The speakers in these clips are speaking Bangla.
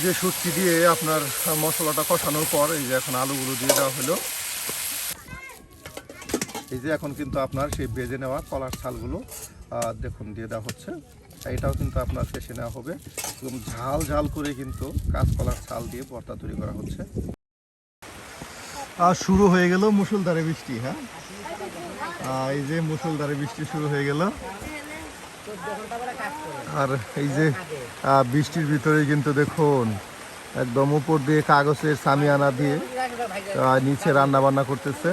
যে সুটকি দিয়ে আপনার মশলাটা কষানোর পর এই যে এখন আলুগুলো দিয়ে দেওয়া হলো। এই যে এখন কিন্তু আপনার সেই বেজে নেওয়া কলার ছালগুলো দেখুন দিয়ে দেওয়া হচ্ছে। এটাও কিন্তু আপনার শেষে নেওয়া হবে। একদম ঝাল ঝাল করে কিন্তু কাঁচকলার ছাল দিয়ে ভর্তা তৈরি করা হচ্ছে। আর শুরু হয়ে গেল মুসুলধারে বৃষ্টি হ্যাঁ? এই যে মুসুলধারে বৃষ্টি শুরু হয়ে গেল। আর এই যে বৃষ্টির ভিতরে কিন্তু দেখুন একদম উপর দিয়ে কাগজের সামিয়ানা দিয়ে আহ, নিচে রান্না বান্না করতেছে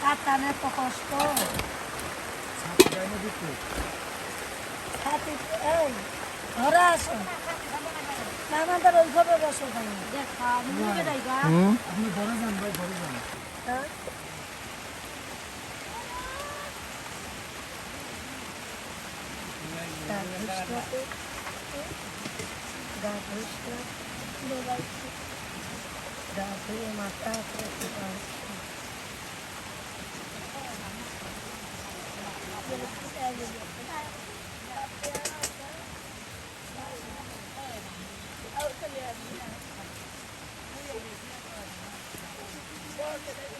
হ্যাঁ কষ্ট হাতি এই ঘরে আসো না আমাদের ওইভাবে বসো কেন দেখা মুখে ডাইগা হুম? হ্যাঁ? গা ঘুষলাতে গা Thank you.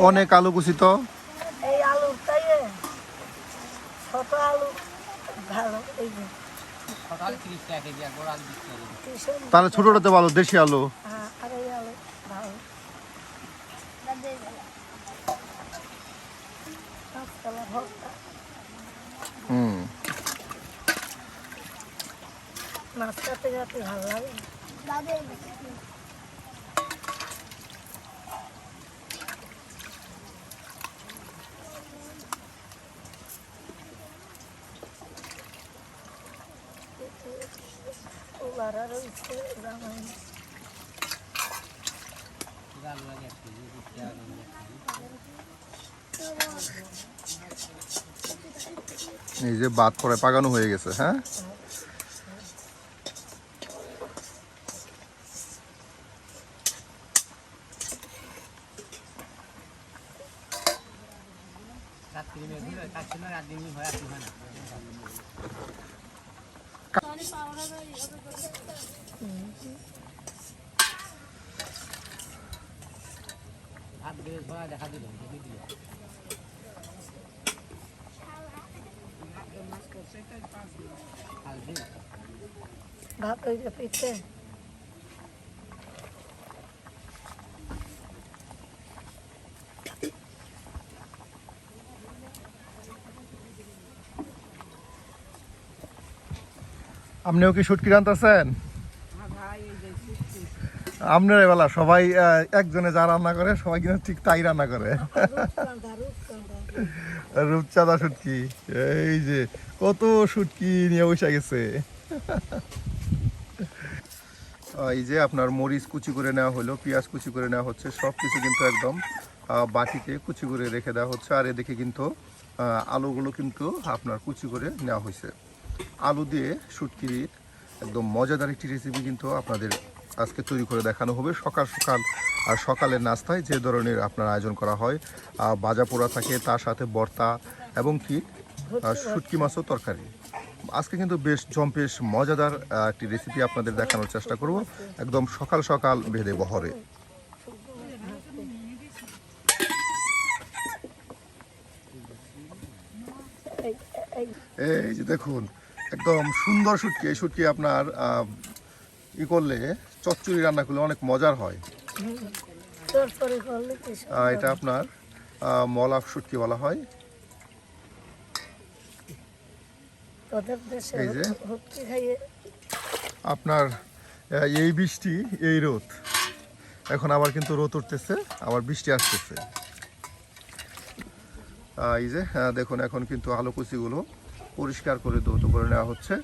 অনেক আলু কুচি তো এই আলুটাই ছোট আলু ভালো এই যে। তাহলে ছোটটাতে ভালো দেশি আলু। হ্যাঁ, হুম। মাছ কাটতে যাতে ভালো লাগে ওলারা রয়েছে রামায়ণ আলু লাগে এক কেজি বিশ টাকা কেজি এক কেজি এই যে বাদ করে পাকানো হয়ে গেছে হ্যাঁ রাত্রি মেঘ হলে কাজ ছিল রাত দিন হয় রাত্রি হয় না ভাত দিয়ে ধোয়া দেখা দিল দেখি দিল কালকে হয়ে পিঠে আপনিও কি শুটকি রান্তাছেন আপনার বেলা সবাই একজনে যা রান্না করে, সবাই কিন্তু ঠিক তাই রান্না করে। রূপচাঁদা শুটকি এই যে কত শুটকি নিয়ে বসে গেছে। এই যে আপনার মরিচ কুচি করে নেওয়া হলো, পেঁয়াজ কুচি করে নেওয়া হচ্ছে সব কিছু কিন্তু একদম বাটিতে কুচি করে রেখে দেওয়া হচ্ছে। আর এদিকে কিন্তু আলুগুলো কিন্তু আপনার কুচি করে নেওয়া হয়েছে। আলু দিয়ে শুটকির একদম মজাদার একটি রেসিপি কিন্তু আপনাদের আজকে তৈরি করে দেখানো হবে। সকাল সকাল আর সকালের নাস্তায় যে ধরনের আপনার আয়োজন করা হয় ভাজা পোড়া থাকে, তার সাথে বর্তা এবং কি শুটকি মাছও তরকারি। আজকে কিন্তু বেশ জম্পেশ মজাদার একটি রেসিপি আপনাদের দেখানোর চেষ্টা করব। একদম সকাল সকাল ভেদে বহরে। এই যে দেখুন একদম সুন্দর শুটকি। এই শুটকি আপনার ই করলে চচ্চড়ি রান্না করলে অনেক মজার হয়। এটা আপনার মলাপ শুটকি বলা হয়। তোদের দেশে এই খাইয়ে আপনার এই বৃষ্টি এই রোদ এখন আবার কিন্তু রোদ উঠতেছে আবার বৃষ্টি আসতেছে। এই যে হ্যাঁ দেখুন এখন কিন্তু আলু কুচিগুলো পরিষ্কার করে দ্রুত করে নেওয়া হচ্ছে।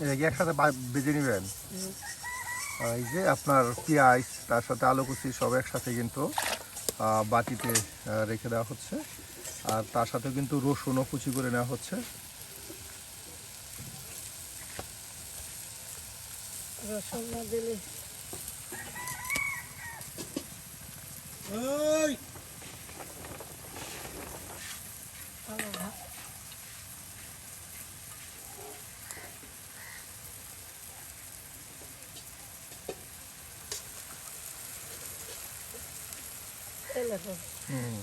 একসাথে বা- বেজে নেবেন। এই যে আপনার পেঁয়াজ তার সাথে আলু কুচি সব একসাথে কিন্তু বাটিতে রেখে দেওয়া হচ্ছে। আর তার সাথে কিন্তু রসুনও কুচি করে নেওয়া হচ্ছে। রসুন না দিলে ভালো ভাত তেলে হবে। হুম।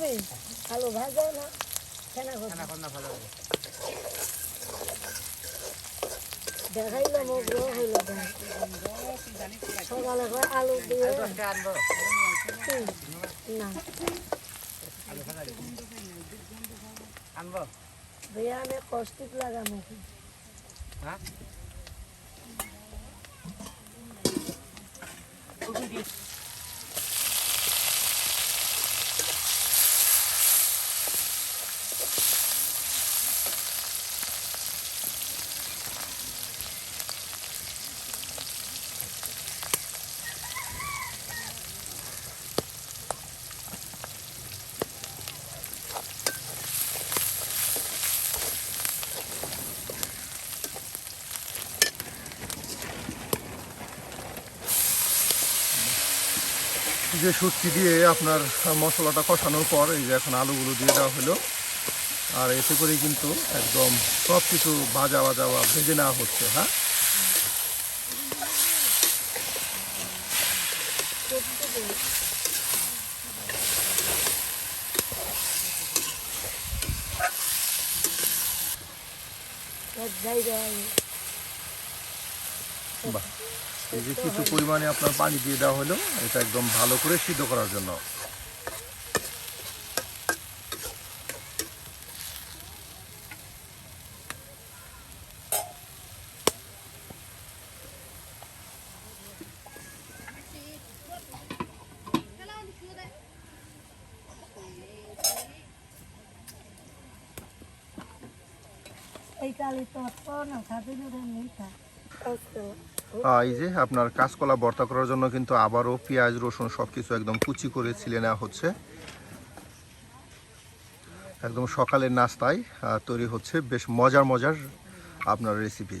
দিবি? আলু ভাজা না কেনা ভালো হবে। দেখাইলাম ওগুলো হইল সকালে আলু দিয়ে দশটা আনব। হুম, না। আনব? দিয়ে আমি কষ্টিক লাগানো হ্যাঁ? যে সুটকি দিয়ে আপনার মশলাটা কষানোর পর এই যে এখন আলুগুলো দিয়ে দেওয়া হলো, আর এতে করেই কিন্তু একদম সব কিছু ভাজা ভাজা বা ভেজে নেওয়া হচ্ছে হ্যাঁ? যে কিছু পরিমাণে আপনার পানি দিয়ে দেওয়া হলো। এটা একদম ভালো করে সিদ্ধ করার জন্য। এই কালি তো না খাতে যদি নেই খা আহ, এই যে আপনার কাঁচকলা ভর্তা করার জন্য কিন্তু আবারও পেঁয়াজ, রসুন সব কিছু একদম কুচি করে ছিলে নেওয়া হচ্ছে। একদম সকালের নাস্তায় তৈরি হচ্ছে। বেশ মজার মজার আপনার রেসিপি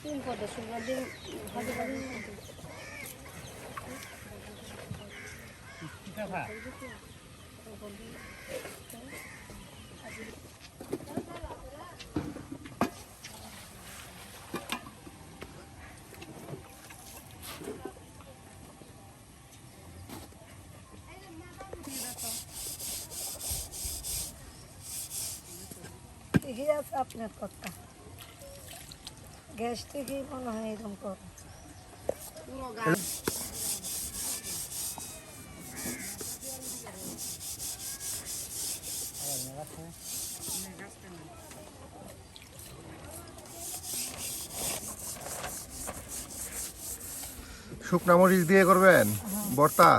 তিন পদে শুক্রবার দিন ভাজি ভাজি দেখা আছে আপনার মনে হয় এরকম শুকনা মরিচ দিয়ে করবেন? ভর্তা?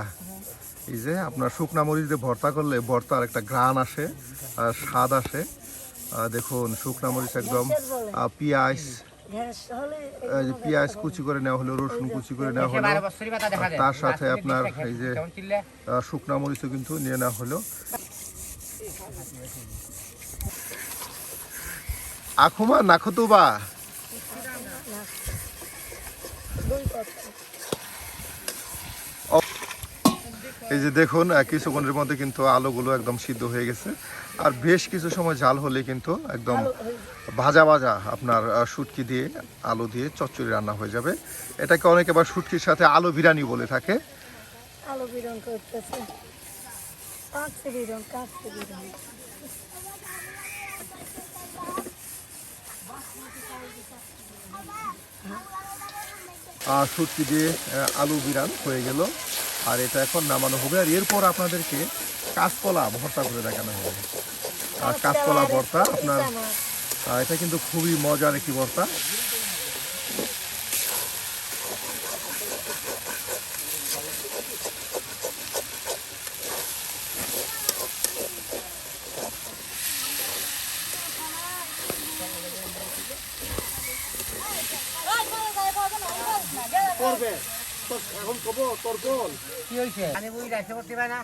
এই যে আপনার শুকনা মরিচ দিয়ে ভর্তা করলে ভর্তার একটা ঘ্রাণ আসে, আর স্বাদ আসে। দেখুন শুকনা মরিচ একদম পিঁয়াজ। পেঁয়াজ কুচি করে নেওয়া হলো রসুন কুচি করে নেওয়া হলো। তার সাথে আপনার এই যে শুকনা মরিচও কিন্তু নিয়ে নেওয়া হলো। আখুমা নাখতুবা দুই কথা এই যে দেখুন কিছুক্ষণের মধ্যে কিন্তু আলুগুলো একদম সিদ্ধ হয়ে গেছে। আর বেশ কিছু সময় জাল হলে কিন্তু একদম ভাজা ভাজা আপনার শুটকি দিয়ে আলু দিয়ে চচ্চড়ি রান্না হয়ে যাবে। এটাকে অনেকে আবার শুটকির সাথে আলু বিরিয়ানি বলে থাকে। আর শুটকি দিয়ে আলু বিরান হয়ে গেল। আর এটা এখন নামানো হবে। আর এরপর আপনাদেরকে কাঁচকলা ভর্তা করে দেখানো হবে। আর কাঁচকলা ভর্তা আপনার এটা কিন্তু খুবই মজার একটি ভর্তা কি হয়েছে আমি বুঝি রাখতে করতে পারে না।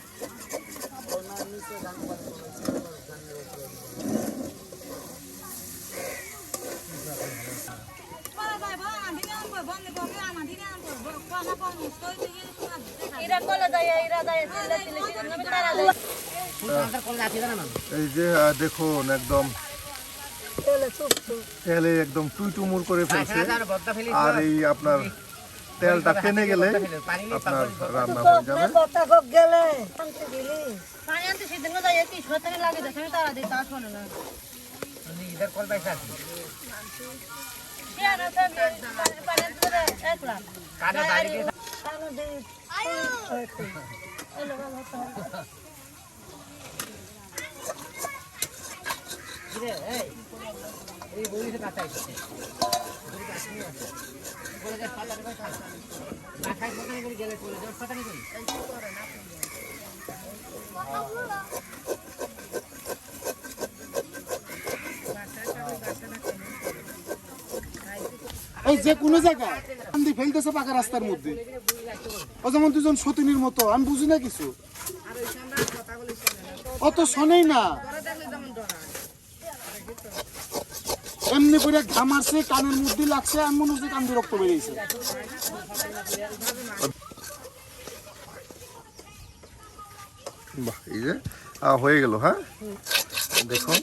এই যে দেখুন একদম তেলে চুপ চুপ তেলে একদম টুইটুমুর করে ফেলছে। আর এই আপনার তেলটা টেনে গেলে পানি নেই আপনার রান্না তো হয়ে যাবে কথা কব গেলে আনতে দিলি পানি আনতে সেদিন যাই কি সতেরো লাগে দেখে আমি তারা দিই তা শোনে না ইধার কল পয়সা আছে সে যে কোনো জায়গায় ফেলতেছে পাকা রাস্তার মধ্যে। ও যেমন দুজন সতিনীর মতো, আমি বুঝি না কিছু। অত শোনেই না। এমনি করে ঘামারছে কানের মধ্যে লাগছে আমি মনে হচ্ছে কান্দি রক্ত বেরিয়েছে বাহ এই যে হয়ে গেল হ্যাঁ? দেখুন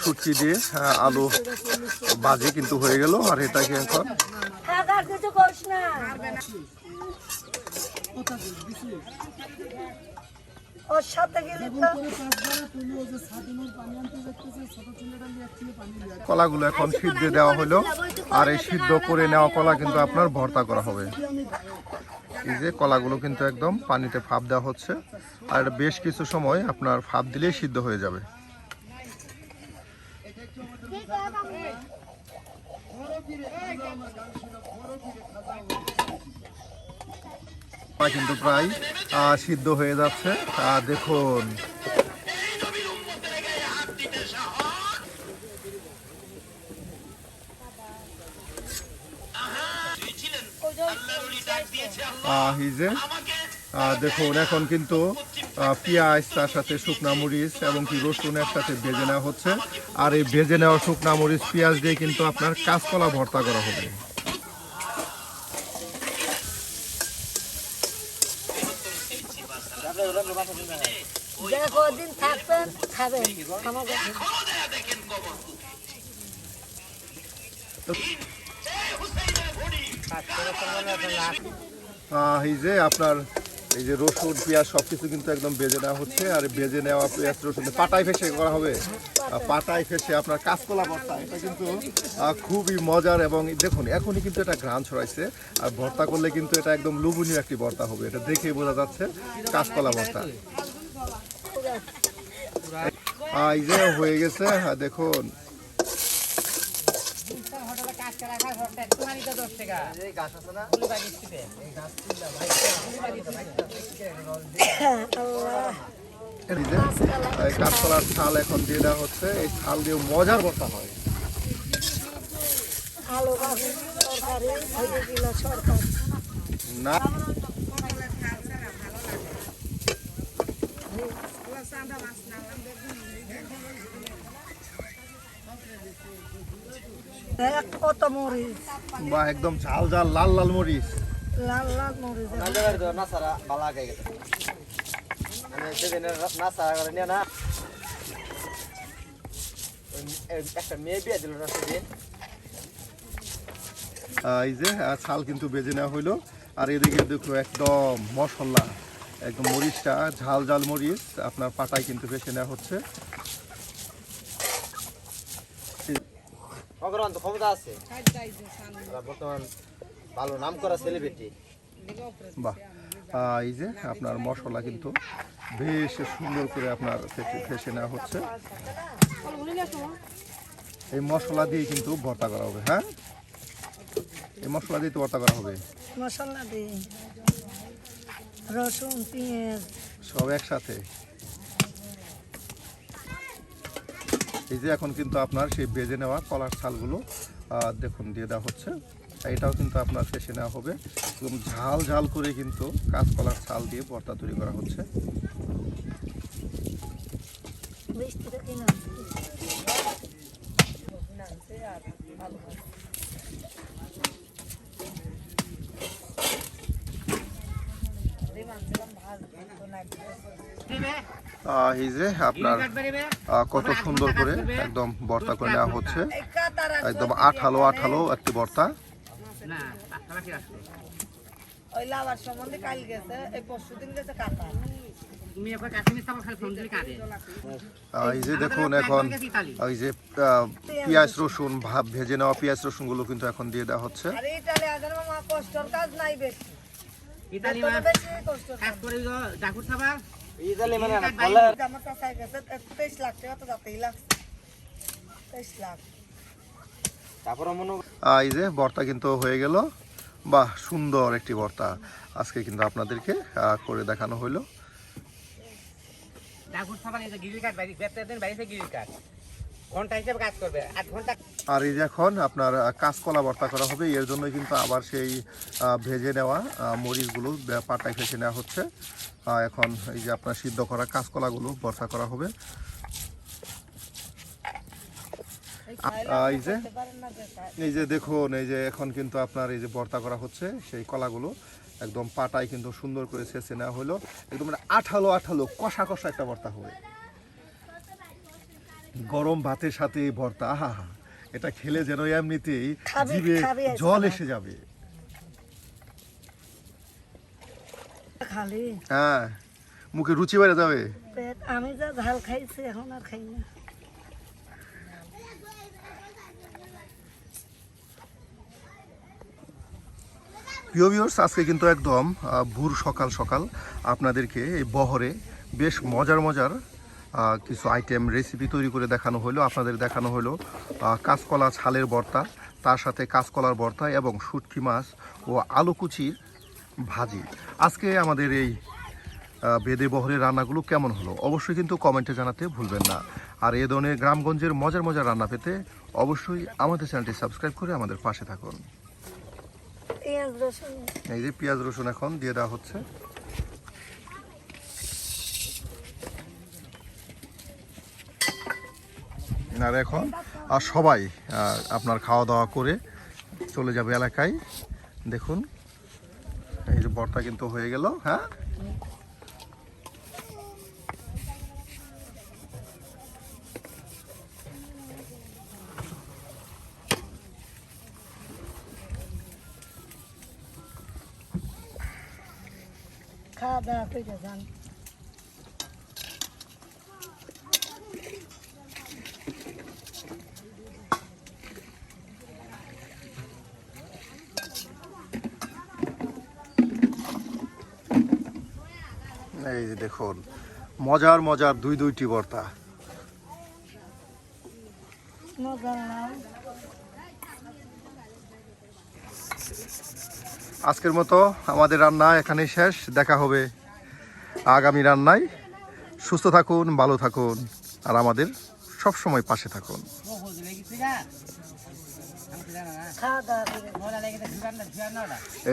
শুটকি দিয়ে আলু বাজি কিন্তু হয়ে গেল আর এটাকে এখন? কিছু করিস না। ওর সাথে গেলি তো কলাগুলো এখন সিদ্ধ দেওয়া হলো আর এই সিদ্ধ করে নেওয়া কলা কিন্তু আপনার ভর্তা করা হবে। এই যে কলাগুলো কিন্তু একদম পানিতে ফাপ দেওয়া হচ্ছে আর বেশ কিছু সময় আপনার ফাপ দিলেই সিদ্ধ হয়ে যাবে। কিন্তু প্রায় সিদ্ধ হয়ে যাচ্ছে। দেখুন। দেখুন, এখন কিন্তু পেঁয়াজ, তার সাথে শুকনা মরিচ এবং কি রসুন একসাথে ভেজে নেওয়া হচ্ছে। আর এই ভেজে নেওয়া শুকনা মরিচ, পেঁয়াজ দিয়ে কিন্তু আপনার কাঁচকলা ভর্তা করা হবে। এই যে আপনার, এই যে রসুন, পেঁয়াজ সবকিছু কিন্তু একদম বেজে নেওয়া হচ্ছে। আর বেজে নেওয়া পেঁয়াজ রসুন পাটায় ফেসে করা হবে। পাটায় ফেসে আপনার কাঁচকলা ভর্তা, এটা কিন্তু খুবই মজার এবং দেখুন, এখনই কিন্তু এটা ঘ্রাণ ছড়াইছে। আর ভর্তা করলে কিন্তু এটা একদম লোভনীয় একটি ভর্তা হবে, এটা দেখেই বোঝা যাচ্ছে কাঁচকলা ভর্তা। এই যে হয়ে গেছে দেখুন। না কাঁচকলার ছাল এখন দিয়ে দেওয়া হচ্ছে এই ছাল দিয়ে মজার ভর্তা হয় না এক কত মরিচ বা একদম ঝাল ঝাল লাল লাল মরিচ লাল লাল মরিচ নাসারা বালা গেছে আমি সেদিনের নাসারা করে নিয়ে না একটা মেয়ে বিয়ে দিল না সেদিন এই যে ছাল কিন্তু বেজে নেওয়া হইল। আর এদিকে দেখো একদম মশলা একদম মরিচটা ঝাল ঝাল মরিচ আপনার পাটায় কিন্তু বেছে নেওয়া হচ্ছে। অগ্রন্ত ক্ষমতা আছে। বর্তমান ভালো নাম করা সেলিব্রিটি বাহ এই যে আপনার মশলা কিন্তু বেশ সুন্দর করে আপনার ফেসে- ফেসে নেওয়া হচ্ছে। এই মশলা দিয়ে কিন্তু ভর্তা করা হবে হ্যাঁ? এই মশলা দিয়ে তো ভর্তা করা হবে। মশলা দিই রসুন পেঁয়াজ। সব একসাথে। এই যে এখন কিন্তু আপনার সেই বেজে নেওয়া কলার ছালগুলো দেখুন দিয়ে দেওয়া হচ্ছে। এটাও কিন্তু আপনার শেষে নেওয়া হবে। একদম ঝাল ঝাল করে কিন্তু কাঁচকলার ছাল দিয়ে ভর্তা তৈরি করা হচ্ছে। আহ, এই যে আপনার আহ, কত সুন্দর করে একদম ভর্তা করে নেওয়া হচ্ছে। একদম আঠালো আঠালো একটি ভর্তা না কালাকি আসলো ওই লাভার সম্বন্ধে কাল গেছে এই যে দেখুন এখন ওই যে আহ, পেঁয়াজ রসুন ভাব ভেজে নেওয়া পেঁয়াজ রসুনগুলো কিন্তু এখন দিয়ে দেওয়া হচ্ছে। কাজ নাই বেশি। আমার কাছে গেছে তেইশ লাখ টাকা তো যাতেই লাগছে তেইশ লাখ আহ, এই যে বর্তা কিন্তু হয়ে গেল। বাহ সুন্দর একটি বর্তা আজকে কিন্তু আপনাদেরকে আহ, করে দেখানো হলো আর এই যে এখন আপনার কাঁচকলা ভর্তা করা হবে, এর জন্য কিন্তু আবার সেই ভেজে নেওয়া মরিচগুলো পাটায় ফেসে নেওয়া হচ্ছে। এখন এই যে আপনার সিদ্ধ করা কাঁচকলাগুলো ভর্তা করা হবে। এই যে এই যে দেখুন, এই যে এখন কিন্তু আপনার এই যে ভর্তা করা হচ্ছে, সেই কলাগুলো একদম পাটায় কিন্তু সুন্দর করে ছেঁচে নেওয়া হলো। একদম মানে আঠালো আঠালো, কষা কষা একটা ভর্তা হবে। গরম ভাতের সাথে ভর্তা আহা এটা খেলে যেন এমনিতেই জিভে জল এসে যাবে। খালি? হ্যাঁ মুখে রুচি বেড়ে যাবে। আমি যা ঝাল খাইছি এখন আর খাই না। প্রিয় ভিউয়ার্স আজকে কিন্তু একদম ভোর সকাল সকাল আপনাদেরকে এই বহরে বেশ মজার মজার কিছু আইটেম রেসিপি তৈরি করে দেখানো হলো আপনাদের দেখানো হলো। কাঁচকলা ছালের ভর্তা তার সাথে কাঁচকলার ভর্তা এবং শুটকি মাছ ও আলু কুচির ভাজি। আজকে আমাদের এই বেদে বহরের রান্নাগুলো কেমন হলো? অবশ্যই কিন্তু কমেন্টে জানাতে ভুলবেন না। আর এ ধরনের গ্রামগঞ্জের মজার মজার রান্না পেতে অবশ্যই আমাদের চ্যানেলটি সাবস্ক্রাইব করে আমাদের পাশে থাকুন। এই যে পেঁয়াজ রসুন এখন দিয়ে দেওয়া হচ্ছে। আর এখন, আর সবাই আপনার খাওয়া দাওয়া করে চলে যাবে এলাকায়। দেখুন, এই যে বর্তা কিন্তু হয়ে গেল হ্যাঁ? খাওয়া দাওয়া করে যান। এই যে দেখুন মজার মজার দুই দুইটি বর্তা। আজকের মতো আমাদের রান্না এখানেই শেষ। দেখা হবে আগামী রান্নায়। সুস্থ থাকুন ভালো থাকুন আর আমাদের সব সময় পাশে থাকুন।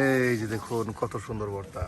এই যে দেখুন কত সুন্দর বর্তা।